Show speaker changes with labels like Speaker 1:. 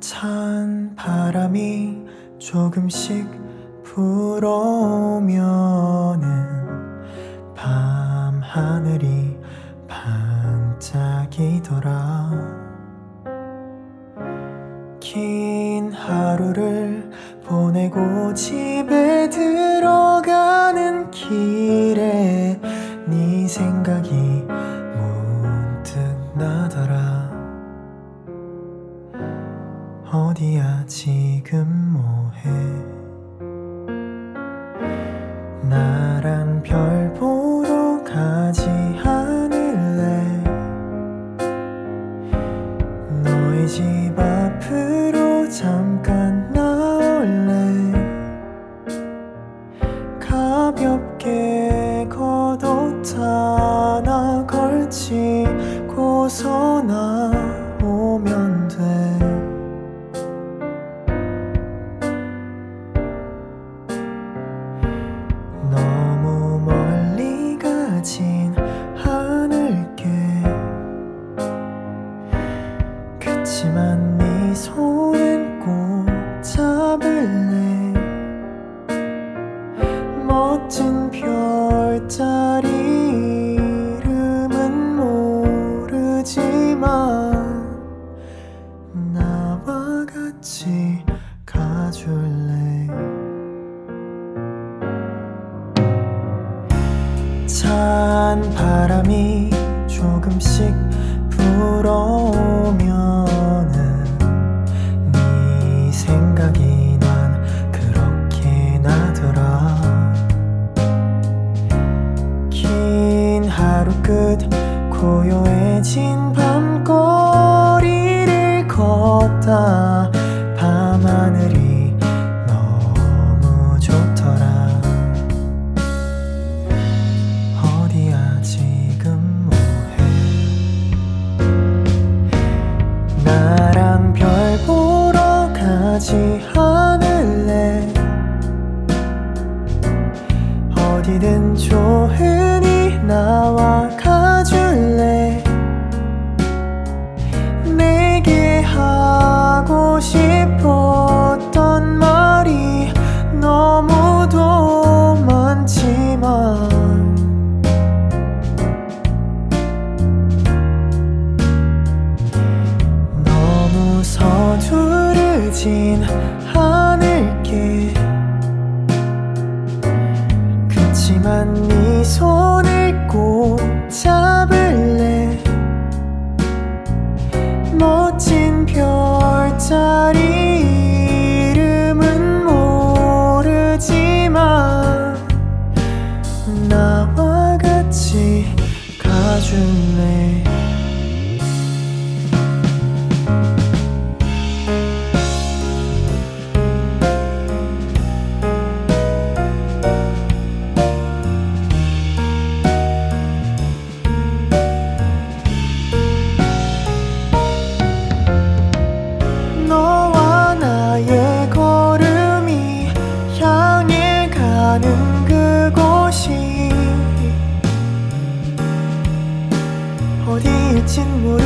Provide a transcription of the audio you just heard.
Speaker 1: 찬 바람이 조금씩 불어오면은 밤 하늘이 반짝이더라. 긴 하루를 보내고 집에 들 어디야 지금 뭐해? 나랑 별 보러 가지 않을래? 너희 집 앞으로 잠깐 그치만 네 손은 꼭 잡을래. 멋진 별자리 이름은 모르지만 나와 같이 가줄래. 찬 바람이 조금씩 불어 하루 끝. 고요해진 밤거리를 걷다. 밤하늘이 너무 좋더라. 어디야 지금 뭐해? 나랑 별 보러 가지 않을래? 어디든 좋으니 나 서두르진 않을게 그치만 네 손을 꼭 잡을래? 멋진 별자리 이름은 모르지만 나와 같이 가줄래 어디